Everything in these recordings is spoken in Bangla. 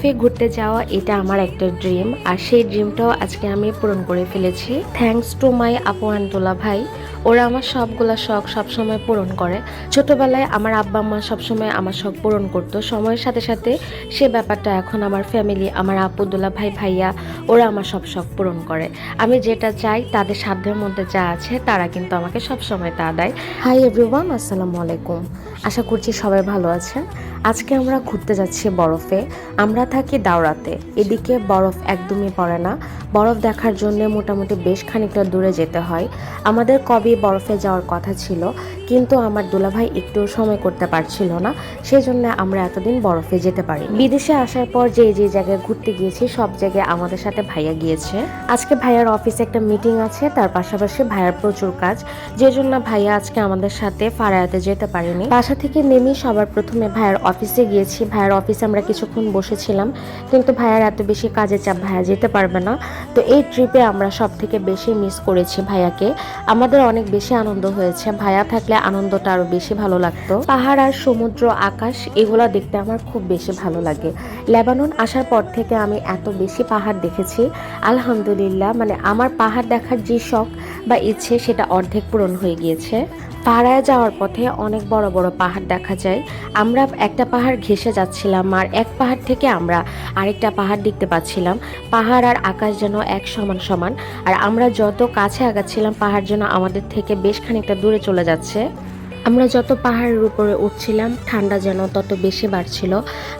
বরফে ঘুরতে যাওয়া এটা আমার একটা ড্রিম আর সেই ড্রিমটাও আজকে আমি পূরণ করে ফেলেছি। থ্যাঙ্কস টু মাই আপু আন্তোলা ভাই, ওরা আমার সবগুলা শখ সবসময় পূরণ করে। ছোটবেলায় আমার আব্বা মা সবসময় আমার শখ পূরণ করতো। সময়ের সাথে সাথে সে ব্যাপারটা এখন আমার ফ্যামিলি আমার আপুদুল্লা ভাই, ভাইয়া, ওরা আমার সব শখ পূরণ করে। আমি যেটা চাই, তাদের সাধ্যের মধ্যে যা আছে, তারা কিন্তু আমাকে সবসময় তা দেয়। হাই এভরিওয়ান আসসালামু আলাইকুম। আশা করছি সবাই ভালো আছেন। আজকে আমরা ঘুরতে যাচ্ছি বরফে। আমরা থাকি দাওরাতে। এদিকে বরফ একদমই পড়ে না। বরফ দেখার জন্য মোটামুটি বেশ খানিকটা দূরে যেতে হয়। আমাদের কবে বরফে যাওয়ার কথা ছিল, কিন্তু আমার দুলাভাই একটু সময় করতে পারছিল না সেই জন্য আমরা এতদিন বরফে যেতে পারি বিদেশে আসার পর যে যে জায়গায় ঘুরতে গিয়েছি, সব জায়গায় আমাদের সাথে ভাইয়া গিয়েছে। আজকে ভাইয়ার অফিসে একটা মিটিং আছে, তার পাশাপাশি ভাইয়ার প্রচুর কাজ যে জন্য ভাইয়া আজকে আমাদের সাথে ফারায়াতে যেতে পারেনি। বাসা থেকে নেমে সবার প্রথমে ভাইয়ার অফিসে গিয়েছি। ভাইয়ার অফিসে আমরা কিছুক্ষণ বসেছিলাম। কিন্তু ভাইয়ার এত বেশি কাজের চাপ ভাইয়া যেতে পারবে না। তো এই ট্রিপে আমরা সব থেকে বেশি মিস করেছি ভাইয়াকে। আমাদের অনেক বেশি আনন্দ হয়েছে। ভাইয়া থাকলে আনন্দটা আরও বেশি ভালো লাগতো। পাহাড় আর সমুদ্র, আকাশ, এগুলা দেখতে আমার খুব বেশি ভালো লাগে। লেবানন আসার পর থেকে আমি এত বেশি পাহাড় দেখেছি। আলহামদুলিল্লাহ মানে আমার পাহাড় দেখার যে শখ বা ইচ্ছে সেটা অর্ধেক পূরণ হয়ে গিয়েছে। পাহাড়ায় যাওয়ার পথে অনেক বড় বড় পাহাড় দেখা যায়। আমরা একটা পাহাড় ঘেসে যাচ্ছিলাম আর এক পাহাড় থেকে আমরা আরেকটা পাহাড় দেখতে পাচ্ছিলাম। পাহাড় আর আকাশ যেন এক সমান সমান। আর আমরা যত কাছে আগাচ্ছিলাম, পাহাড় যেন আমাদের থেকে বেশ খানিকটা দূরে চলে যাচ্ছে। আমরা যত পাহাড়ের উপরে উঠছিলাম, ঠান্ডা যেন তত বেশি বাড়ছিল।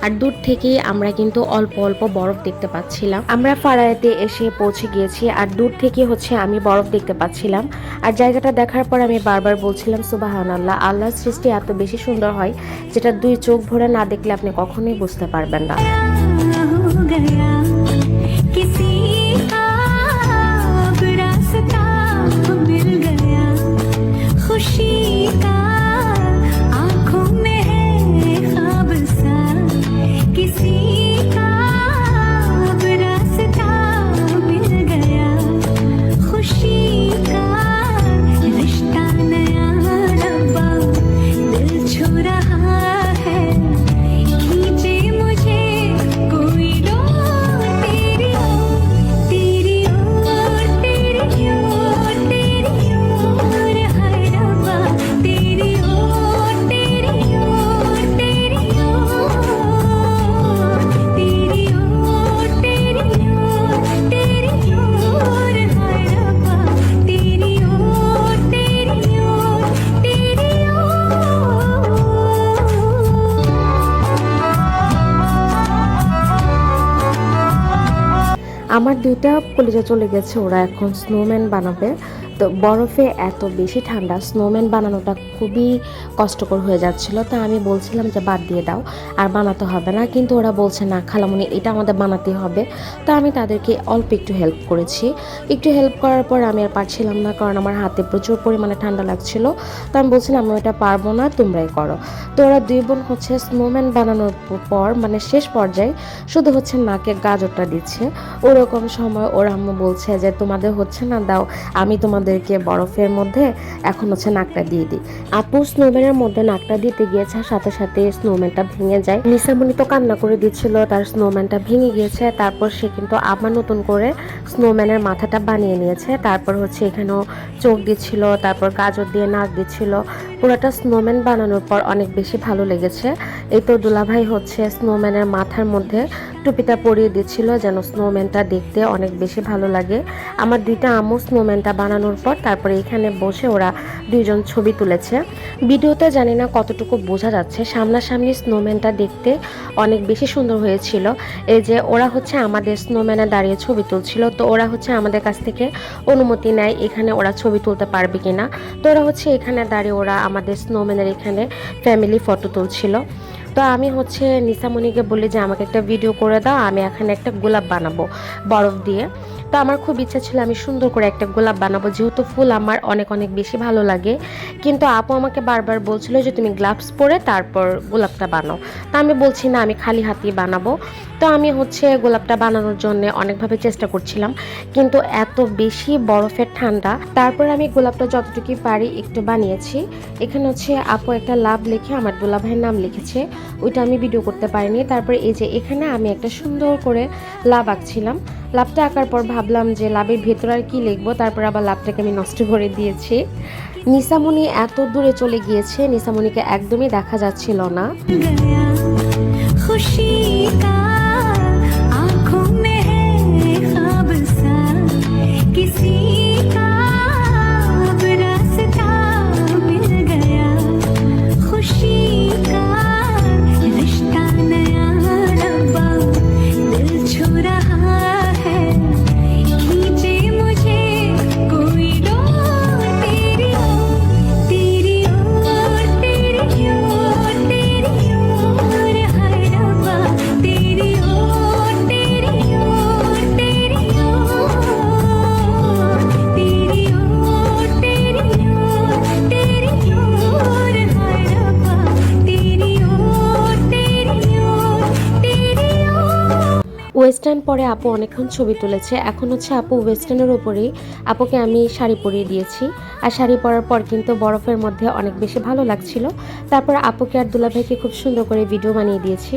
আর দূর থেকেই আমরা কিন্তু অল্প অল্প বরফ দেখতে পাচ্ছিলাম। আমরা ফারায়াতে এসে পৌঁছে গিয়েছি আর দূর থেকে হচ্ছে আমি বরফ দেখতে পাচ্ছিলাম। আর জায়গাটা দেখার পর আমি বারবার বলছিলাম সুবাহান আল্লাহ আল্লাহর সৃষ্টি এত বেশি সুন্দর হয় যেটা দুই চোখ ভরে না দেখলে আপনি কখনোই বুঝতে পারবেন না। আমার দুইটা কলিজা চলে গেছে ওরা এখন স্নোম্যান বানাবে। তো বরফে এত বেশি ঠান্ডা স্নোম্যান বানানোটা খুবই কষ্টকর হয়ে যাচ্ছিল। তা আমি বলছিলাম যে, বাদ দিয়ে দাও, আর বানাতে হবে না। কিন্তু ওরা বলছে, না, খালামুনি, এটা আমাদের বানাতে হবে। তা আমি তাদেরকে অল্প একটু হেল্প করেছি। একটু হেল্প করার পর আমি আর পারছিলাম না, কারণ আমার হাতে প্রচুর পরিমাণে ঠান্ডা লাগছিল। তো আমি বলছিলাম আমি এটা পারব না, তোমরাই করো। তো ওরা দুই বোন হচ্ছে স্নোম্যান বানানোর পর মানে শেষ পর্যায়ে, শুধু হচ্ছে নাকে গাজরটা দিচ্ছে। ওরকম সময় ওরা আম্মু বলছে যে, তোমাদের হচ্ছে না, দাও, আমি তোমাদেরকে বরফের মধ্যে এখন হচ্ছে নাকটা দিয়ে দিই। আপু স্নোম্যানের মধ্যে নাকটা দিতে গিয়েছে সাথে সাথে স্নোম্যানটা ভেঙে যায়। নিসামণি তো কান্না করে দিচ্ছিল, তার স্নোম্যানটা ভেঙে গিয়েছে, তারপর সে কিন্তু আবার নতুন করে স্নোম্যানের মাথাটা বানিয়ে নিয়েছে। তারপর হচ্ছে এখানেও চোখ দিচ্ছিল, তারপর গাজর দিয়ে নাক দিচ্ছিল। পুরোটা স্নোম্যান বানানোর পর অনেক বেশি ভালো লেগেছে। এই তো দুলাভাই হচ্ছে স্নোম্যানের মাথার মধ্যে টুপিটা পরিয়ে দিচ্ছিল যেন স্নোম্যানটা দেখতে অনেক বেশি ভালো লাগে। আমার দুইটা আমু স্নোম্যানটা বানানোর পর তারপরে এখানে বসে ওরা দুইজন ছবি তুলেছে। ভিডিওতে জানি না কতটুকু বোঝা যাচ্ছে, সামনাসামনি স্নোম্যানটা দেখতে অনেক বেশি সুন্দর হয়েছিল। এই যে ওরা হচ্ছে আমাদের স্নোম্যানে দাঁড়িয়ে ছবি তুলছিল, তো ওরা হচ্ছে আমাদের কাছ থেকে অনুমতি নেয় এখানে ওরা ছবি তুলতে পারবে কিনা। তো ওরা হচ্ছে এখানে দাঁড়িয়ে ওরা আমাদের স্নোম্যানের এখানে ফ্যামিলি ফটো তুলছিল। তো আমি হচ্ছে নিসামণিকে বলি যে, আমাকে একটা ভিডিও করে দাও, আমি এখানে একটা গোলাপ বানাবো। বরফ দিয়ে। তো আমার খুব ইচ্ছা ছিল আমি সুন্দর করে একটা গোলাপ বানাবো, যেহেতু ফুল আমার অনেক অনেক বেশি ভালো লাগে। কিন্তু আপু আমাকে বারবার বলছিল যে তুমি গ্লাভস পরে তারপর গোলাপটা বানাও। তা আমি বলছি, না, আমি খালি হাতেই বানাবো। তো আমি হচ্ছে গোলাপটা বানানোর জন্য অনেকভাবে চেষ্টা করছিলাম, কিন্তু এত বেশি বরফের ঠান্ডা। তারপর আমি গোলাপটা যতটুকু পারি একটু বানিয়েছি। এখানে হচ্ছে আপু একটা লাভ লিখে, আমার দোলা ভাইয়ের নাম লিখেছে। ওইটা আমি ভিডিও করতে পারিনি। তারপর এই যে এখানে আমি একটা সুন্দর করে লাভ আঁকছিলাম। লাভটা আঁকার পর ভাবলাম যে লাভের ভেতরে আর কি লিখব, তারপর আবার লাভটাকে আমি নষ্ট করে দিয়েছি। নিসামণি এত দূরে চলে গিয়েছে নিসামণিকে একদমই দেখা যাচ্ছিল না। गया পরে আপু অনেকক্ষণ ছবি তুলেছে। এখন হচ্ছে আপু ওয়েস্টার্নের উপরেই। আপুকে আমি শাড়ি পরিয়ে দিয়েছি। আর শাড়ি পরার পর কিন্তু বরফের মধ্যে অনেক বেশি ভালো লাগছিল। তারপর আপুকে আর দুলাভাইকে খুব সুন্দর করে ভিডিও বানিয়ে দিয়েছি।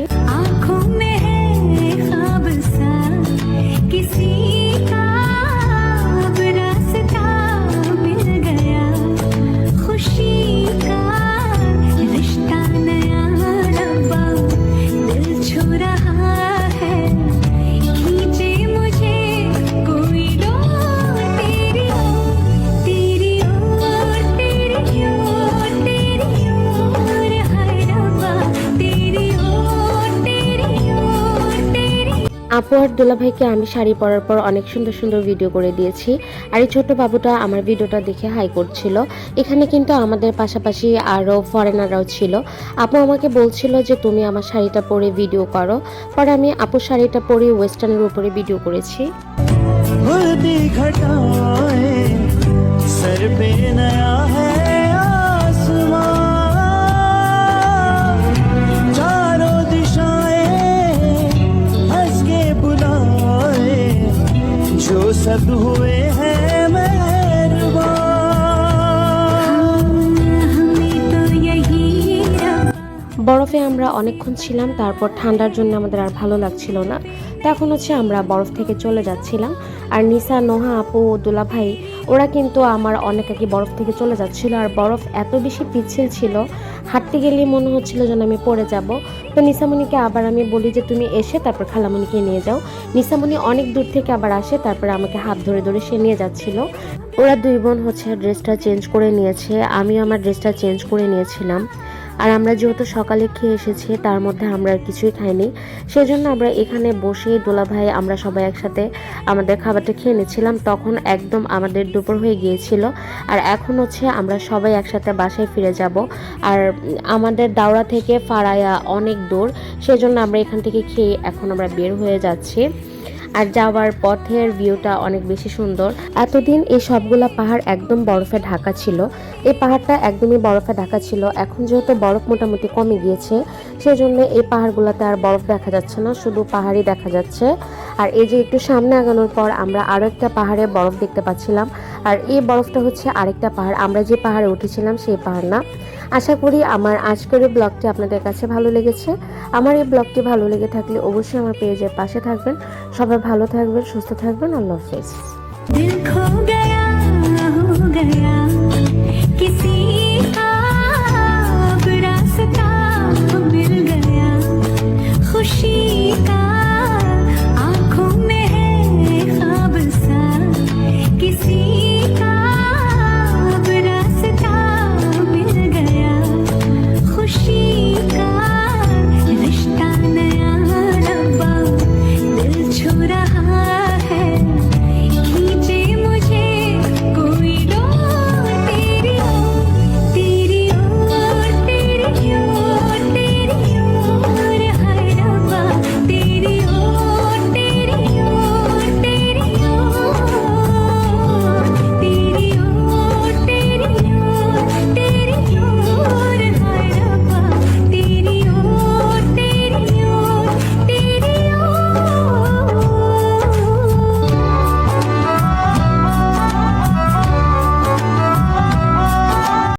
আপু আর দুলাভাইকে আমি শাড়ি পরার পর অনেক সুন্দর সুন্দর ভিডিও করে দিয়েছি আর এই ছোট বাবুটা আমার ভিডিওটা দেখে হাই করছিল এখানে কিন্তু আমাদের পাশাপাশি আরও ফরেনাররাও ছিল আপু আমাকে বলছিল যে তুমি আমার শাড়িটা পরে ভিডিও করো পরে আমি আপুর শাড়িটা পরে ওয়েস্টার্নের উপরে ভিডিও করেছি उड़ती घटाएं सर पे नया है सब हुए हैं मेहरबान हमें तो यही रब्बा বরফে আমরা অনেকক্ষণ ছিলাম তারপর ঠান্ডার জন্য আমাদের আর ভালো লাগছিল না তো এখন হচ্ছে আমরা বরফ থেকে চলে যাচ্ছিলাম আর নিসা, নোহা, আপু দোলা ভাই ওরা কিন্তু আমার অনেক আগে বরফ থেকে চলে যাচ্ছিল। আর বরফ এত বেশি পিচ্ছিল ছিল, হাঁটতে গেলেই মনে হচ্ছিল যেন আমি পড়ে যাব। তো নিসামণিকে আবার আমি বলি যে, তুমি এসে তারপর খালামণিকে নিয়ে যাও। নিসামণি অনেক দূর থেকে আবার আসে, তারপর আমাকে হাত ধরে ধরে সে নিয়ে যাচ্ছিল। ওরা দুই বোন হচ্ছে ড্রেসটা চেঞ্জ করে নিয়েছে। আমিও আমার ড্রেসটা চেঞ্জ করে নিয়েছিলাম। আর আমরা যেহেতু সকালে খেয়ে এসেছি, তার মধ্যে আমরা আর কিছুই খাইনি। সেজন্য আমরা এখানে বসে দোলা ভাই আমরা সবাই একসাথে আমাদের খাবারটা খেয়ে নিচ্ছিলাম। তখন একদম আমাদের দুপুর হয়ে গিয়েছিল। আর এখন হচ্ছে আমরা সবাই একসাথে বাসায় ফিরে যাব। আর আমাদের দাওড়া থেকে ফারায়া অনেক দূর। সেজন্য আমরা এখান থেকে খেয়ে এখন আমরা বের হয়ে যাচ্ছি। আর যাওয়ার পথের ভিউটা অনেক বেশি সুন্দর। এতদিন এই সবগুলা পাহাড় একদম বরফে ঢাকা ছিল। এই পাহাড়টা একদমই বরফে ঢাকা ছিল। এখন যেহেতু বরফ মোটামুটি কমে গিয়েছে, সেজন্য এই পাহাড়গুলোতে আর বরফ দেখা যাচ্ছে না, শুধু পাহাড়ই দেখা যাচ্ছে। আর এই যে একটু সামনে আগানোর পর আমরা আরও একটা পাহাড়ে বরফ দেখতে পাচ্ছিলাম। আর এই বরফটা হচ্ছে আরেকটা পাহাড়। আমরা যে পাহাড়ে উঠেছিলাম সেই পাহাড় না। আশা করি আমার আজকের এই ব্লগটি আপনাদের কাছে ভালো লেগেছে। আমার এই ব্লগটি ভালো লেগে থাকলে অবশ্যই আমার পেজের পাশে থাকবেন। সবাই ভালো থাকবেন, সুস্থ থাকবেন, আল্লাহ হাফেজ।